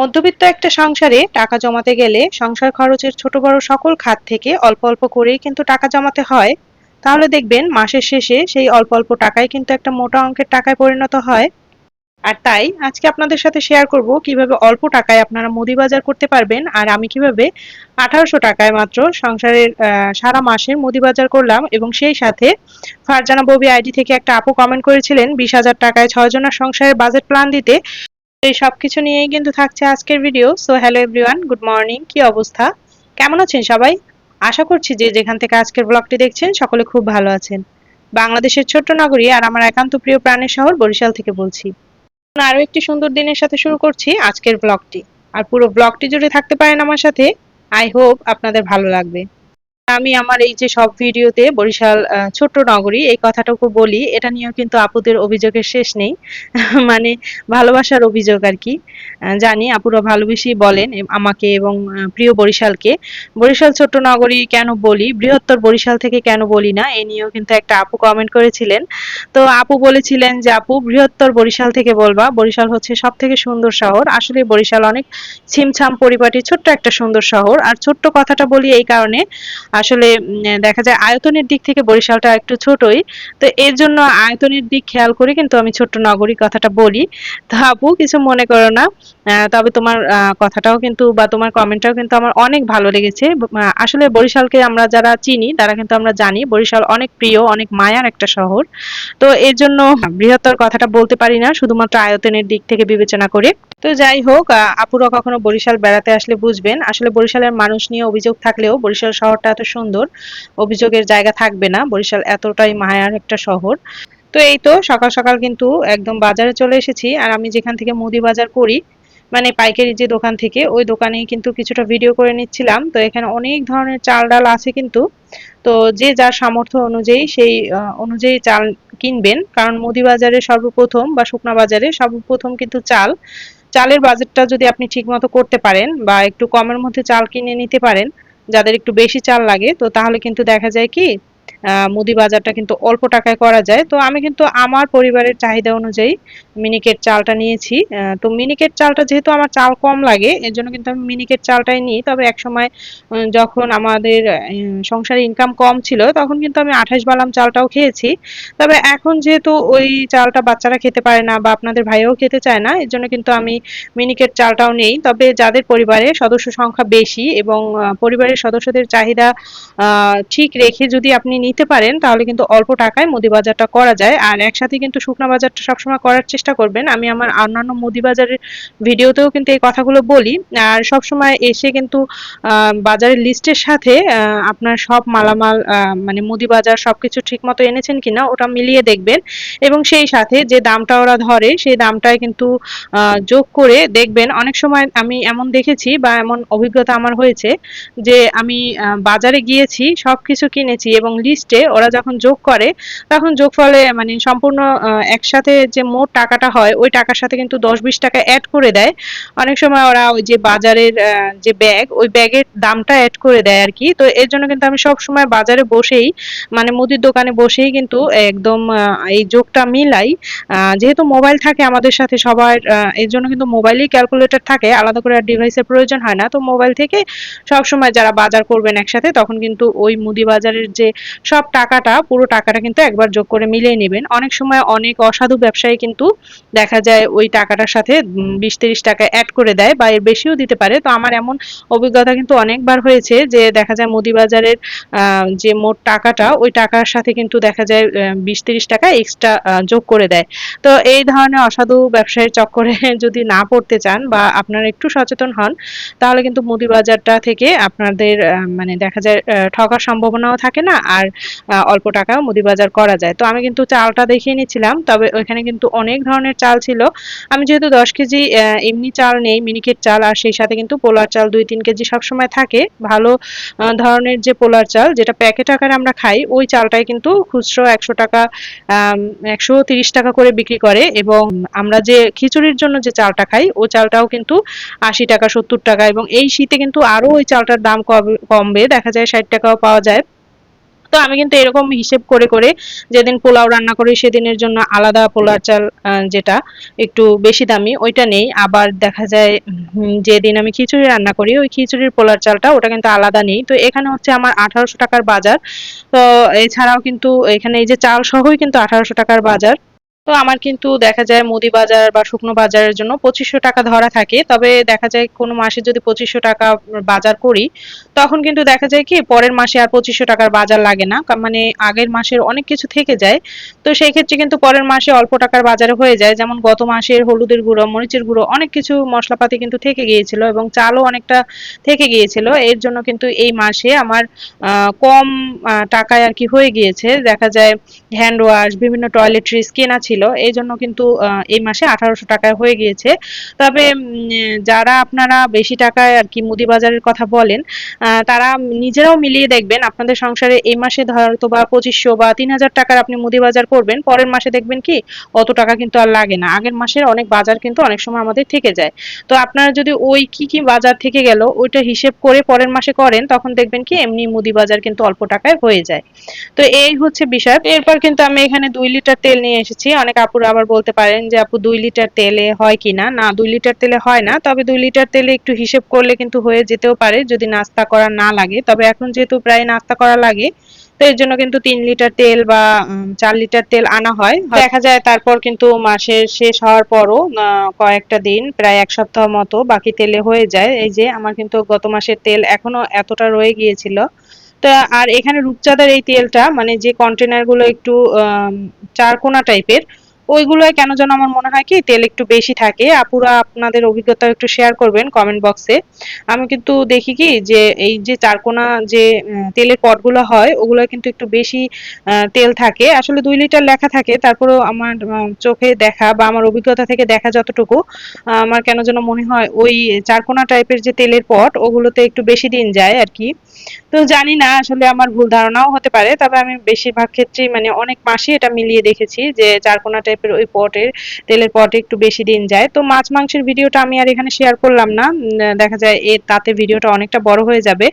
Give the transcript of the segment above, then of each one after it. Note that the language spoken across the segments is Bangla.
মধ্যবিত্ত একটা সংসারে টাকা জমাতে গেলে সংসার খরচের ছোট বড় সকল খাত থেকে অল্প অল্প করেই কিন্তু টাকা জমাতে হয়। তাহলে দেখবেন মাসের শেষে সেই অল্প অল্প টাকায় কিন্তু একটা মোটা অঙ্কের টাকায় পরিণত হয়। আর তাই আজকে আপনাদের সাথে শেয়ার করব কীভাবে অল্প টাকায় আপনারা মুদি বাজার করতে পারবেন আর আমি কীভাবে আঠারোশো টাকায় মাত্র সংসারের সারা মাসের মুদি বাজার করলাম এবং সেই সাথে ফারজানা ববি আইডি থেকে একটা আপু কমেন্ট করেছিলেন, বিশ হাজার টাকায় ছয় জনের সংসারের বাজেট প্ল্যান দিতে। এই সবকিছু নিয়েই কিন্তু থাকছে আজকের video so hello everyone good morning কি অবস্থা? কেমন আছেন সবাই? আশা করছি যে যেখান থেকে আজকের ব্লগটি দেখছেন, সকলে খুব ভালো আছেন। বাংলাদেশের ছোট্ট নগরী আর আমার একান্ত প্রিয় প্রাণের শহর বরিশাল থেকে বলছি। আরও একটি সুন্দর দিনের সাথে শুরু করছি আজকের ব্লগটি আর পুরো ব্লগটি জুড়ে থাকতে পারেন আমার সাথে। আই হোপ আপনাদের ভালো লাগবে। আমি আমার এই যে সব ভিডিওতে বরিশাল ছোট্ট নগরী, এই কথাটুকু বলি, এটা নিয়েও কিন্তু আপুদের অভিযোগের শেষ নেই। মানে ভালোবাসার অভিযোগ আর কি। জানি আপুরা ভালোবেসেই বলেন আমাকে এবং প্রিয় বরিশালকে। বরিশাল, ছোট্ট নগরী কেন বলি? বৃহত্তর বরিশাল থেকে কেন বলি না? এ নিয়েও কিন্তু একটা আপু কমেন্ট করেছিলেন। তো আপু বলেছিলেন যে, আপু, বৃহত্তর বরিশাল থেকে বলবা। বরিশাল হচ্ছে সব থেকে সুন্দর শহর। আসলে বরিশাল অনেক ছিমছাম পরিপাটি, ছোট্ট একটা সুন্দর শহর। আর ছোট্ট কথাটা বলি এই কারণে আসলে দেখা যায় আয়তনের দিক থেকে বরিশালটা একটু ছোটই। তো এর জন্য আয়তনের দিক খেয়াল করে কিন্তু আমি ছোট্ট নগরী কথাটা বলি। তো আপু কিছু মনে করো না তবে তোমার কথাটাও কিন্তু বা তোমার কমেন্টটাও কিন্তু আমার অনেক ভালো লেগেছে। আসলে বরিশালকে আমরা যারা চিনি, তারা কিন্তু আমরা জানি বরিশাল অনেক প্রিয়, অনেক মায়ার একটা শহর। তো এর জন্য বৃহত্তর কথাটা বলতে পারি না, শুধুমাত্র আয়তনের দিক থেকে বিবেচনা করে। তো যাই হোক আপুরা কখনো বরিশাল বেড়াতে আসলে বুঝবেন। আসলে বরিশালের মানুষ নিয়ে অভিযোগ থাকলেও বরিশাল শহরটা এত সুন্দর অভিযোগের জায়গা থাকবে না। বরিশাল এতটাই মায়ার একটা শহর। তো এই তো সকাল সকাল কিন্তু একদম বাজারে চলে এসেছি। আর আমি যেখান থেকে মুদি বাজার করি মানে পাইকারি যে দোকান থেকে, ওই দোকানে কিন্তু কিছুটা ভিডিও করে নিচ্ছিলাম। তো এখানে অনেক ধরনের চাল ডাল আছে কিন্তু। তো যে যার সামর্থ্য অনুযায়ী সেই অনুযায়ী চাল কিনবেন। কারণ মুদি বাজারে সর্বপ্রথম বা শুকনা বাজারে সর্বপ্রথম কিন্তু চাল, চালের বাজেটটা যদি আপনি ঠিকমতো করতে পারেন বা একটু কমের মধ্যে চাল কিনে নিতে পারেন যাদের একটু বেশি চাল লাগে তো তাহলে কিন্তু দেখা যায় কি মুদি বাজারটা কিন্তু অল্প টাকায় করা যায়। তো আমি কিন্তু আমার পরিবারের চাহিদা অনুযায়ী মিনিকেট চালটা নিয়েছি। তো মিনিকেট চালটা যেহেতু আমার চাল কম লাগে, এর জন্য কিন্তু আমি মিনিকেট চালটাই নিই। তবে এক সময় যখন আমাদের সংসারে ইনকাম কম ছিল, তখন কিন্তু আমি আঠাশ বালাম চালটাও খেয়েছি। তবে এখন যেহেতু ওই চালটা বাচ্চারা খেতে পারে না বা আপনাদের ভাইও খেতে চায় না, এর জন্য কিন্তু আমি মিনিকেট চালটাও নেই। তবে যাদের পরিবারে সদস্য সংখ্যা বেশি এবং পরিবারের সদস্যদের চাহিদা ঠিক রেখে যদি আপনি নিতে পারেন, তাহলে কিন্তু অল্প টাকায় মুদি বাজারটা করা যায়। আর একসাথে কিন্তু শুকনা বাজারটা সবসময় করার চেষ্টা করবেন। আমি আমার অন্যান্য মুদি বাজারের ভিডিওতেও কিন্তু এই কথাগুলো বলি। আর সবসময় এসে কিন্তু বাজারের লিস্টের সাথে আপনার সব মালামাল মানে মুদি বাজার সবকিছু ঠিক মতো এনেছেন কিনা ওটা মিলিয়ে দেখবেন। এবং সেই সাথে যে দামটা ওরা ধরে, সেই দামটাই কিন্তু যোগ করে দেখবেন। অনেক সময় আমি এমন দেখেছি বা এমন অভিজ্ঞতা আমার হয়েছে যে আমি বাজারে গিয়েছি, সবকিছু কিনেছি এবং লিস্টে ওরা যখন যোগ করে, তখন যোগফলে মানে সম্পূর্ণ একসাথে যে মোট টাকাটা হয়, ওই টাকার সাথে কিন্তু দশ বিশ টাকা অ্যাড করে দেয়। অনেক সময় ওরা ওই যে বাজারের যে ব্যাগ ওই ব্যাগের দামটা অ্যাড করে দেয় আর কি তো এর জন্য কিন্তু আমি সব সময় বাজারে বসেই মানে মুদির দোকানে বসেই কিন্তু একদম এই যোগটা মিলাই যেহেতু মোবাইল থাকে আমাদের সাথে সবার এর জন্য কিন্তু মোবাইলেই ক্যালকুলেটর থাকে, আলাদা করে আর ডিভাইসের প্রয়োজন হয় না। তো মোবাইল থেকে সব সময় যারা বাজার করবেন একসাথে, তখন কিন্তু ওই মুদি বাজারের যে সব টাকাটা, পুরো টাকাটা কিন্তু একবার যোগ করে মিলিয়ে নেবেন। অনেক সময় অনেক অসাধু ব্যবসায়ী কিন্তু দেখা যায় ওই টাকাটার সাথে বিশ তিরিশ টাকা অ্যাড করে দেয় বা এর বেশিও দিতে পারে। তো আমার এমন অভিজ্ঞতা কিন্তু অনেকবার হয়েছে যে দেখা যায় মুদি বাজারের যে মোট টাকাটা, ওই টাকার সাথে কিন্তু দেখা যায় বিশ তিরিশ টাকা এক্সট্রা যোগ করে দেয়। তো এই ধরনের অসাধু ব্যবসায়ের চক্করে যদি না পড়তে চান বা আপনারা একটু সচেতন হন, তাহলে কিন্তু মুদি বাজারটা থেকে আপনাদের মানে দেখা যায় ঠকার সম্ভাবনাও থাকে না। আর অল্প টাকাও মুদি বাজার করা যায়। তো আমি কিন্তু চালটা দেখিয়ে নিচ্ছিলাম, তবে ওইখানে কিন্তু অনেক ধরনের চাল ছিল। আমি যেহেতু দশ কেজি এমনি চাল নেই মিনিকেট চাল, আর সেই সাথে কিন্তু পোলার চাল দুই তিন কেজি সবসময় থাকে। ভালো ধরনের যে পোলার চাল, যেটা প্যাকেট আকারে আমরা খাই, ওই চালটাই কিন্তু খুচরো একশো টাকা একশো তিরিশ টাকা করে বিক্রি করে। এবং আমরা যে খিচুড়ির জন্য যে চালটা খাই ওই চালটাও কিন্তু আশি টাকা, সত্তর টাকা। এবং এই শীতে কিন্তু আরও ওই চালটার দাম কমবে। দেখা যায় ষাট টাকাও পাওয়া যায়। তো আমি কিন্তু এরকম হিসেব করে করে যেদিন পোলাও রান্না করি সেদিনের জন্য আলাদা পোলার চাল যেটা একটু বেশি দামি, ওইটা নেই। আবার দেখা যায় যেদিন আমি খিচুড়ি রান্না করি, ওই খিচুড়ির পোলার চালটা ওটা কিন্তু আলাদা নেই। তো এখানে হচ্ছে আমার আঠারোশো টাকার বাজার। তো এছাড়াও কিন্তু এখানে এই যে চাল সহই কিন্তু আঠারোশো টাকার বাজার। তো আমার কিন্তু দেখা যায় মুদি বাজার বা শুকনো বাজারের জন্য পঁচিশশো টাকা ধরা থাকে। তবে দেখা যায় কোনো মাসে যদি পঁচিশশো টাকা বাজার করি, তখন কিন্তু দেখা যায় কি পরের মাসে আর পঁচিশশো টাকার বাজার লাগে না। মানে আগের মাসের অনেক কিছু থেকে যায়। তো সেই ক্ষেত্রে কিন্তু পরের মাসে অল্প টাকার বাজারে হয়ে যায়। যেমন গত মাসের হলুদের গুঁড়ো, মরিচের গুঁড়ো অনেক কিছু মশলাপাতি কিন্তু থেকে গিয়েছিল এবং চালও অনেকটা থেকে গিয়েছিল। এর জন্য কিন্তু এই মাসে আমার কম টাকায় আর কি হয়ে গিয়েছে। দেখা যায় হ্যান্ড ওয়াশ বিভিন্ন টয়লেট্রিজ কেনা ছিল। এই জন্য কিন্তু এই মাসে আঠারোশো টাকায় হয়ে গিয়েছে। তবে যারা আপনারা বেশি টাকায় আর কি মুদি বাজারের কথা বলেন তারা নিজেরাও মিলিয়ে দেখবেন আপনাদের সংসারে এই মাসে হয়তো বা পঁচিশশো বা তিন হাজার টাকার আপনি মুদি বাজার করবেন, পরের মাসে দেখবেন কি, অত টাকা কিন্তু আর লাগে না। আগের মাসের অনেক বাজার কিন্তু অনেক সময় আমাদের থেকে যায়। তো আপনারা যদি ওই কি কি বাজার থেকে গেল, ওইটা হিসেব করে পরের মাসে করেন, তখন দেখবেন কি, এমনি মুদি বাজার কিন্তু অল্প টাকায় হয়ে যায়। তো এই হচ্ছে বিষয়। এরপর কিন্তু আমি এখানে দুই লিটার তেল নিয়ে এসেছি। অনেক আপুরা আবার বলতে পারেন যে, আপু, দুই লিটার তেলে হয় কিনা না? দুই লিটার তেলে হয় না, তবে দুই লিটার তেলে একটু হিসেব করলে কিন্তু হয়ে যেতেও পারে যদি নাস্তা করা না লাগে। তবে এখন যেহেতু প্রায় নাস্তা করা লাগে, তো এর জন্য কিন্তু তিন লিটার তেল বা চার লিটার তেল আনা হয়। দেখা যায় তারপর কিন্তু মাসের শেষ হওয়ার পরও কয়েকটা দিন, প্রায় এক সপ্তাহ মতো বাকি তেলে হয়ে যায়। এই যে, আমার কিন্তু গত মাসের তেল এখনও এতটা রয়ে গিয়েছিল তা আর এখানে রূপচাঁদার এই তেলটা মানে যে কন্টেনারগুলো একটু চারকোনা টাইপের ওইগুলোয় কেন যেন আমার মনে হয় কি, তেল একটু বেশি থাকে। আপুরা আপনাদের অভিজ্ঞতা একটু শেয়ার করবেন কমেন্ট বক্সে আমি কিন্তু দেখি কি যে, এই যে চারকোনা যে তেলের পটগুলো হয় ওগুলো কিন্তু একটু বেশি তেল থাকে। আসলে দুই লিটার লেখা থাকে, তারপরেও আমার চোখে দেখা বা আমার অভিজ্ঞতা থেকে দেখা যতটুকু আমার কেন যেন মনে হয় ওই চারকোনা টাইপের যে তেলের পট, ওগুলোতে একটু বেশি দিন যায় আর কি। তো জানি না, আসলে আমার ভুল ধারণাও হতে পারে, তবে আমি বেশিরভাগ ক্ষেত্রেই মানে অনেক মাসই এটা মিলিয়ে দেখেছি যে, চারকোনা টাইপের ওই পটের, তেলের পটে একটু বেশি দিন যায়। তো মাছ মাংসের ভিডিওটা আমি আর এখানে শেয়ার করলাম না। দেখা যায় এ, তাতে ভিডিওটা অনেকটা বড় হয়ে যাবে।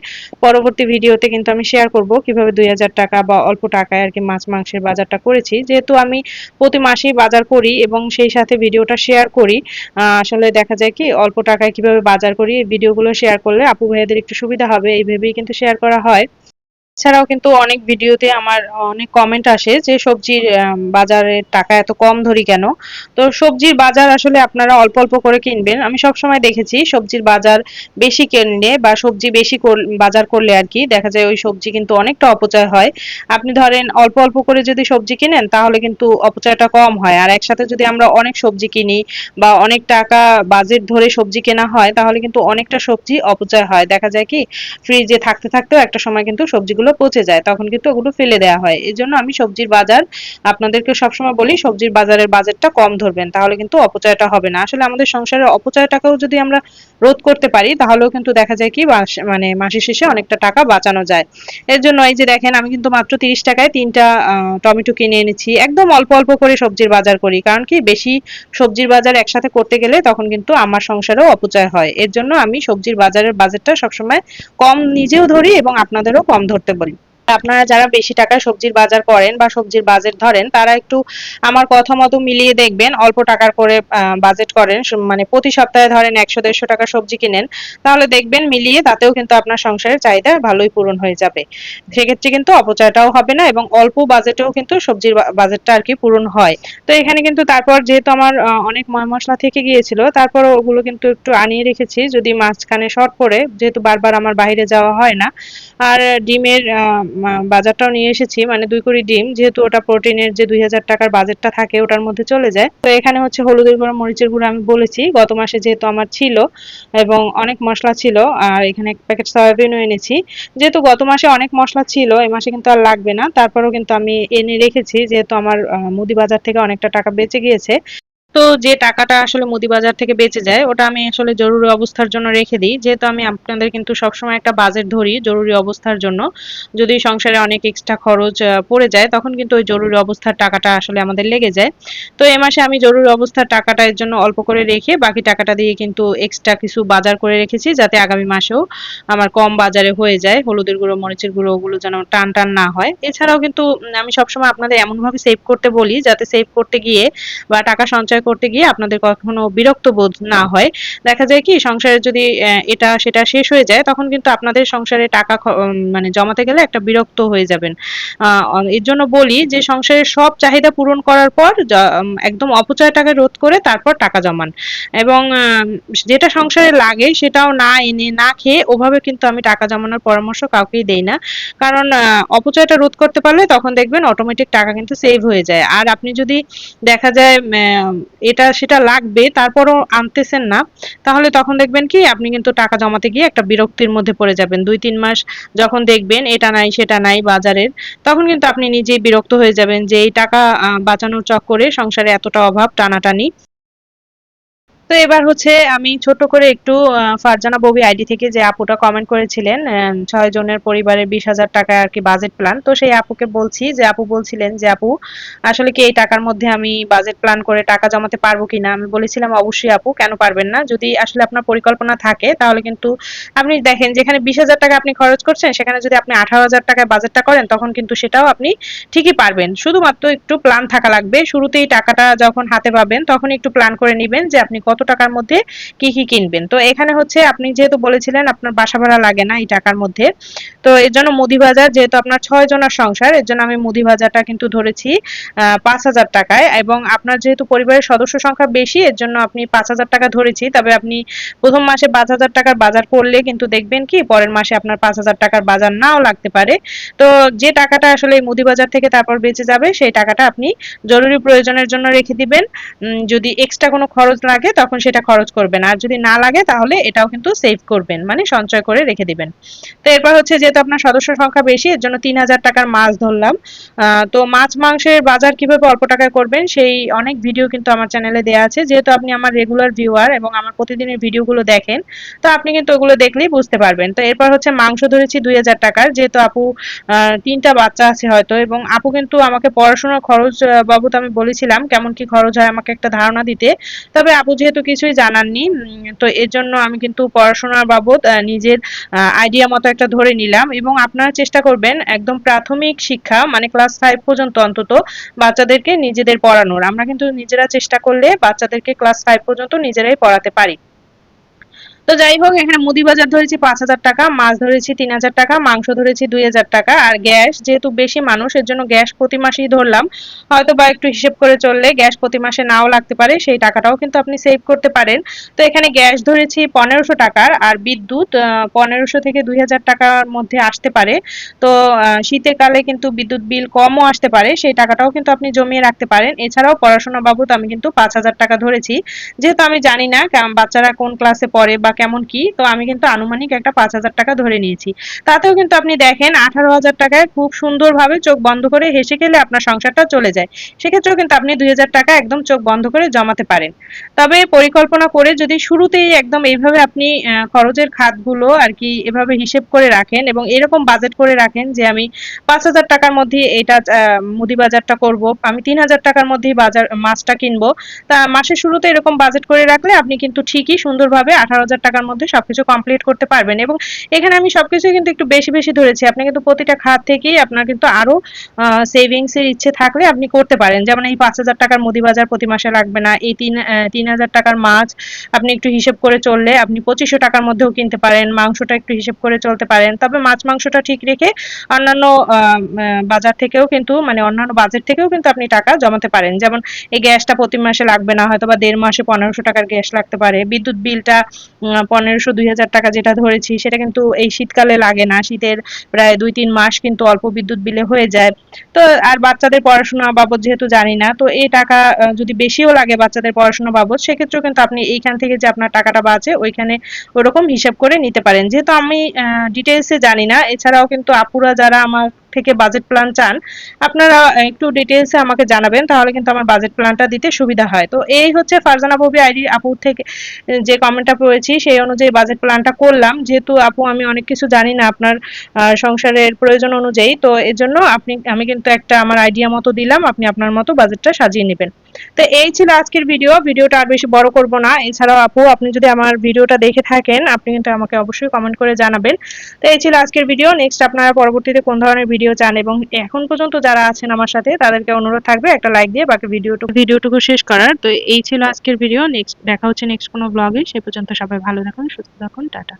পরবর্তী ভিডিওতে কিন্তু আমি শেয়ার করব কীভাবে দুই হাজার টাকা বা অল্প টাকায় আর কি মাছ মাংসের বাজারটা করেছি। যেহেতু আমি প্রতি মাসেই বাজার করি এবং সেই সাথে ভিডিওটা শেয়ার করি আসলে দেখা যায় কি অল্প টাকায় কীভাবে বাজার করি ভিডিওগুলো শেয়ার করলে আপু ভাইয়াদের একটু সুবিধা হবে, এই ভেবেই কিন্তু শেয়ার করা হয়। এছাড়াও কিন্তু অনেক ভিডিওতে আমার অনেক কমেন্ট আসে যে সবজির বাজারের টাকা এত কম ধরি কেন? তো সবজির বাজার আসলে আপনারা অল্প অল্প করে কিনবেন। আমি সবসময় দেখেছি সবজির বাজার বেশি কিনলে বা সবজি বেশি বাজার করলে আর কি দেখা যায় ওই সবজি কিন্তু অনেকটা অপচয় হয়। আপনি ধরেন অল্প অল্প করে যদি সবজি কিনেন তাহলে কিন্তু অপচয়টা কম হয়। আর একসাথে যদি আমরা অনেক সবজি কিনি বা অনেক টাকা বাজেট ধরে সবজি কেনা হয় তাহলে কিন্তু অনেকটা সবজি অপচয় হয়। দেখা যায় কি ফ্রিজে থাকতে থাকতেও একটা সময় কিন্তু সবজিগুলো পচে যায়, তখন কিন্তু ওগুলো ফেলে দেওয়া হয়। এই জন্য আমি সবজির বাজার, আপনাদেরকে সবসময় বলি, সবজির বাজারের বাজেটটা কম ধরবেন, তাহলে কিন্তু অপচয়টা হবে না। আসলে আমাদের সংসারের অপচয়টাকেও যদি আমরা রোধ করতে পারি, তাহলেও কিন্তু দেখা যায় কি মানে মাসের শেষে অনেকটা টাকা বাঁচানো যায়। এর জন্য এই যে দেখেন, আমি কিন্তু মাত্র তিরিশ টাকায় তিনটা টমেটো কিনে এনেছি। একদম অল্প অল্প করে সবজির বাজার করি, কারণ কি, বেশি সবজির বাজার একসাথে করতে গেলে তখন কিন্তু আমার সংসারেও অপচয় হয়। এর জন্য আমি সবজির বাজারের বাজারটা সবসময় কম নিজেও ধরি এবং আপনাদেরও কম ধরতে বলি আপনারা যারা বেশি টাকায় সবজির বাজার করেন বা সবজির বাজেট ধরেন, তারা একটু আমার কথা মতো মিলিয়ে দেখবেন, অল্প টাকার করে বাজেট করেন মানে প্রতি সপ্তাহে ধরেন একশো, দেড়শো টাকা সবজি কিনেন, তাহলে দেখবেন মিলিয়ে তাতেও কিন্তু আপনার সংসারের চাহিদা ভালোই পূরণ হয়ে যাবে। সেক্ষেত্রে কিন্তু অপচয়টাও হবে না এবং অল্প বাজেটেও কিন্তু সবজির বাজেটটা আর কি পূরণ হয়। তো এখানে কিন্তু তারপর যেহেতু আমার অনেক মশলা থেকে গিয়েছিল, তারপর ওগুলো কিন্তু একটু আনিয়ে রেখেছি, যদি মাঝখানে শর্ট পড়ে যেহেতু বারবার আমার বাইরে যাওয়া হয় না, আর ডিমের বাজারটাও নিয়ে এসেছি মানে দুই কুড়ি ডিম, যেহেতু ওটা প্রোটিনের যে দুই হাজার টাকার বাজেটটা থাকে, ওটার মধ্যে চলে যায়। তো এখানে হচ্ছে হলুদের গুঁড়ো, মরিচের গুঁড়ো আমি বলেছি, গত মাসে যেহেতু আমার ছিল এবং অনেক মশলা ছিল, আর এখানে এক প্যাকেট সয়াবিনও এনেছি। যেহেতু গত মাসে অনেক মশলা ছিল এই মাসে কিন্তু আর লাগবে না, তারপরেও কিন্তু আমি এনে রেখেছি, যেহেতু আমার মুদি বাজার থেকে অনেকটা টাকা বেঁচে গিয়েছে। তো যে টাকাটা আসলে মুদি বাজার থেকে বেঁচে যায়, ওটা আমি আসলে জরুরি অবস্থার জন্য রেখে দিই। যেহেতু আমি আপনাদের কিন্তু সবসময় একটা বাজেট ধরি জরুরি অবস্থার জন্য। যদি সংসারে অনেক এক্সট্রা খরচ পড়ে যায়, তখন কিন্তু ওই জরুরি অবস্থার টাকাটা আসলে আমাদের লেগে যায়। তো এ মাসে আমি জরুরি অবস্থার টাকাটা এর জন্য অল্প করে রেখে বাকি টাকাটা দিয়ে কিন্তু এক্সট্রা কিছু বাজার করে রেখেছি, যাতে আগামী মাসেও আমার কম বাজারে হয়ে যায়, হলুদের গুঁড়ো, মরিচের গুঁড়ো, ওগুলো যেন টান টান না হয়। এছাড়াও কিন্তু আমি সবসময় আপনাদের এমন ভাবে সেভ করতে বলি, যাতে সেভ করতে গিয়ে বা টাকা সঞ্চয় করতে গিয়ে আপনাদের কখনো বিরক্ত বোধ না হয়। দেখা যায় কি, সংসারে যদি এটা সেটা শেষ হয়ে যায়, তখন কিন্তু আপনাদের সংসারে টাকা মানে জমাতে গেলে একটা বিরক্ত হয়ে যাবেন। এর জন্য বলি যে, সংসারের সব চাহিদা পূরণ করার পর একদম অপচয় অপচয়টাকে রোধ করে তারপর টাকা জমান। এবং যেটা সংসারে লাগে সেটাও না এনে, না খেয়ে ওভাবে কিন্তু আমি টাকা জমানোর পরামর্শ কাউকেই দেই না। কারণ অপচয়টা রোধ করতে পারলে তখন দেখবেন অটোমেটিক টাকা কিন্তু সেভ হয়ে যায়। আর আপনি যদি দেখা যায় এটা সেটা লাগবে, তারপরও আনতেছেন না। তাহলে তখন দেখবেন কি, আপনি কিন্তু টাকা জমাতে গিয়ে একটা বিরক্তির মধ্যে পড়ে যাবেন। দুই তিন মাস যখন দেখবেন এটা নাই, সেটা নাই বাজারের, তখন কিন্তু আপনি নিজেই বিরক্ত হয়ে যাবেন যে এই টাকা বাঁচানোর চক্করে সংসারে এতটা অভাব, টানাটানি। তো এবার হচ্ছে আমি ছোট করে একটু ফারজানা ববি আইডি থেকে যে আপুটা কমেন্ট করেছিলেন ছয় জনের পরিবারের বিশ হাজার টাকা আর কি বাজেট প্ল্যান তো সেই আপুকে বলছি যে, আপু বলছিলেন যে, আপু, আসলে কি এই টাকার মধ্যে আমি বাজেট প্ল্যান করে টাকা জমাতে পারব কিনা? আমি বলেছিলাম, অবশ্যই আপু, কেন পারবেন না? যদি আসলে আপনার পরিকল্পনা থাকে, তাহলে কিন্তু আপনি দেখেন, যেখানে বিশ হাজার টাকা আপনি খরচ করছেন, সেখানে যদি আপনি আঠারো হাজার টাকায় বাজেটটা করেন, তখন কিন্তু সেটাও আপনি ঠিকই পারবেন। শুধুমাত্র একটু প্ল্যান থাকা লাগবে। শুরুতেই টাকাটা যখন হাতে পাবেন তখন একটু প্ল্যান করে নিবেন যে, আপনি কত টাকার মধ্যে কি কি কিনবেন? তো এখানে হচ্ছে আপনি যেহেতু বলেছিলেন আপনার বাসা ভাড়া লাগে না এই টাকার মধ্যে, তো এর জন্য মুদি বাজার যেহেতু আপনার ছয় জনের সংসার, এর জন্য আমি মুদি বাজারটা কিন্তু ধরেছি পাঁচ হাজার টাকায় এবং আপনার যেহেতু পরিবারের সদস্য সংখ্যা বেশি, এর জন্য আপনি পাঁচ হাজার টাকা ধরেছি, তবে আপনি প্রথম মাসে পাঁচ হাজার টাকার বাজার করলে কিন্তু দেখবেন কি পরের মাসে আপনার পাঁচ হাজার টাকার বাজার নাও লাগতে পারে। তো যে টাকাটা আসলে এই মুদি বাজার থেকে তারপর বেঁচে যাবে, সেই টাকাটা আপনি জরুরি প্রয়োজনের জন্য রেখে দিবেন। যদি এক্সট্রা কোনো খরচ লাগে তখন সেটা খরচ করবেন। আর যদি না লাগে, তাহলে এটাও কিন্তু সেভ করবেন মানে সঞ্চয় করে রেখে দিবেন। তো এরপর হচ্ছে যেহেতু আপনার সদস্য সংখ্যা বেশি, এর জন্য তিন হাজার টাকার মাছ ধরলাম। তো মাছ মাংসের বাজার কীভাবে অল্প টাকায় করবেন, সেই অনেক ভিডিও কিন্তু আমার চ্যানেলে দেওয়া আছে। যেহেতু আপনি আমার রেগুলার ভিউয়ার এবং আমার প্রতিদিনের ভিডিওগুলো দেখেন, তো আপনি কিন্তু ওগুলো দেখলেই বুঝতে পারবেন। তো এরপর হচ্ছে মাংস ধরেছি দুই হাজার টাকার। যেহেতু আপু তিনটা বাচ্চা আছে হয়তো এবং আপু কিন্তু আমাকে পড়াশোনার খরচ বাবদ আমি বলেছিলাম কেমন কি খরচ হয় আমাকে একটা ধারণা দিতে। তবে আপু যেহেতু কিছুই জানাননি। তো এর জন্য আমি কিন্তু পড়াশোনার বাবদ নিজের আইডিয়া মতো একটা ধরে নিলাম এবং আপনারা চেষ্টা করবেন একদম প্রাথমিক শিক্ষা মানে ক্লাস ফাইভ পর্যন্ত অন্তত, বাচ্চাদেরকে নিজেদের পড়ানোর। আমরা কিন্তু নিজেরা চেষ্টা করলে বাচ্চাদেরকে ক্লাস ফাইভ পর্যন্ত নিজেরাই পড়াতে পারি। তো যাই হোক, এখানে মুদি বাজার ধরেছি পাঁচ হাজার টাকা, মাছ ধরেছি তিন হাজার টাকা, মাংস ধরেছি দুই হাজার টাকা, আর গ্যাস যেহেতু বেশি মানুষ, এর জন্য গ্যাস প্রতি মাসেই ধরলাম। হয়তো বা একটু হিসেব করে চললে গ্যাস প্রতি মাসে নাও লাগতে পারে, সেই টাকাটাও কিন্তু আপনি সেভ করতে পারেন। তো এখানে গ্যাস ধরেছি পনেরোশো টাকার, আর বিদ্যুৎ পনেরোশো থেকে দুই হাজার টাকার মধ্যে আসতে পারে। তো শীতের কালে কিন্তু বিদ্যুৎ বিল কমও আসতে পারে, সেই টাকাটাও কিন্তু আপনি জমিয়ে রাখতে পারেন। এছাড়াও পড়াশোনা বাবদ আমি কিন্তু পাঁচ হাজার টাকা ধরেছি। যেহেতু আমি জানি না বাচ্চারা কোন ক্লাসে পড়ে বা কেমন কি? তো আমি কিন্তু আনুমানিক একটা পাঁচ হাজার টাকা ধরে নিয়েছি। তাতেও কিন্তু আপনি দেখেন, আঠারো হাজার টাকায় খুব সুন্দরভাবে চোখ বন্ধ করে হেসে গেলে আপনার সংসারটা চলে যায়। সেক্ষেত্রেও কিন্তু আপনি দুই হাজার টাকা একদম চোখ বন্ধ করে জমাতে পারেন। তবে পরিকল্পনা করে যদি শুরুতেই একদম এইভাবে আপনি খরচের খাতগুলো আর কি এভাবে হিসেব করে রাখেন এবং এরকম বাজেট করে রাখেন যে আমি পাঁচ হাজার টাকার মধ্যে এটা মুদি বাজারটা করব, আমি তিন হাজার টাকার মধ্যেই বাজার, মাছটা কিনবো। তা মাসের শুরুতে এরকম বাজেট করে রাখলে আপনি কিন্তু ঠিকই সুন্দরভাবে আঠারো হাজার টাকার মধ্যে সবকিছু কমপ্লিট করতে পারবেন এবং এখানে আমি সবকিছু কিন্তু একটু বেশি বেশি ধরেছি। আপনি কিন্তু প্রতিটা খাত থেকেই আপনার কিন্তু আরও সেভিংস এর ইচ্ছে থাকলে আপনি করতে পারেন। যেমন এই পাঁচ হাজার টাকার মুদি বাজার প্রতি মাসে লাগবে না। এই তিন তিন হাজার টাকার মাছ আপনি একটু হিসেব করে চললে আপনি পঁচিশশো টাকার মধ্যেও কিনতে পারেন। মাংসটা একটু হিসেব করে চলতে পারেন। তবে মাছ, মাংসটা ঠিক রেখে অন্যান্য বাজার থেকেও কিন্তু মানে অন্যান্য বাজেট থেকেও কিন্তু আপনি টাকা জমাতে পারেন। যেমন এই গ্যাসটা প্রতি মাসে লাগবে না হয়তো বা দেড় মাসে পনেরোশো টাকার গ্যাস লাগতে পারে। বিদ্যুৎ বিলটা পনেরোশো, দুই হাজার টাকা যেটা ধরেছি, সেটা কিন্তু এই শীতকালে লাগে না। শীতের প্রায় দুই, তিন মাস কিন্তু অল্প বিদ্যুৎ বিলে হয়ে যায়। তো আর বাচ্চাদের পড়াশোনা বাবদ যেহেতু জানি না, তো এই টাকা যদি বেশিও লাগে বাচ্চাদের পড়াশোনা বাবদ, সেক্ষেত্রেও কিন্তু আপনি এইখান থেকে যে আপনার টাকাটা বাঁচে, ওইখানে ওরকম হিসাব করে নিতে পারেন। যেহেতু আমি ডিটেলসে জানি না, এছাড়াও কিন্তু আপুরা যারা আমার থেকে বাজেট প্ল্যান চান, আপনারা একটু ডিটেলসে আমাকে জানাবেন, তাহলে কিন্তু আমার বাজেট প্ল্যানটা দিতে সুবিধা হয়। তো এই হচ্ছে ফারজানা ববি আইডি আপু থেকে যে কমেন্টটা পড়েছি, সেই অনুযায়ী বাজেট প্ল্যানটা করলাম। যেহেতু আপু, আমি অনেক কিছু জানি না আপনার সংসারের প্রয়োজন অনুযায়ী, তো এর জন্য আপনি, আমি কিন্তু একটা আমার আইডিয়া মতো দিলাম, আপনি আপনার মতো বাজেটটা সাজিয়ে নেবেন। তো এই ছিল আজকের ভিডিও ভিডিওটা আর বেশি বড় করব না। এছাড়াও আপু, আপনি যদি আমার ভিডিওটা দেখে থাকেন, আপনি কিন্তু আমাকে অবশ্যই কমেন্ট করে জানাবেন। তো এই ছিল আজকের ভিডিও নেক্সট আপনারা পরবর্তীতে কোন ধরনের ভিডিও চান? এবং এখন পর্যন্ত যারা আছেন আমার সাথে, তাদেরকে অনুরোধ থাকবে একটা লাইক দিয়ে বাকি ভিডিওটুকু ভিডিওটুকু শেষ করার। তো এই ছিল আজকের ভিডিও নেক্সট দেখা হচ্ছে নেক্সট কোনো ব্লগে সে পর্যন্ত সবাই ভালো থাকুন, সুস্থ থাকুন, টাটা।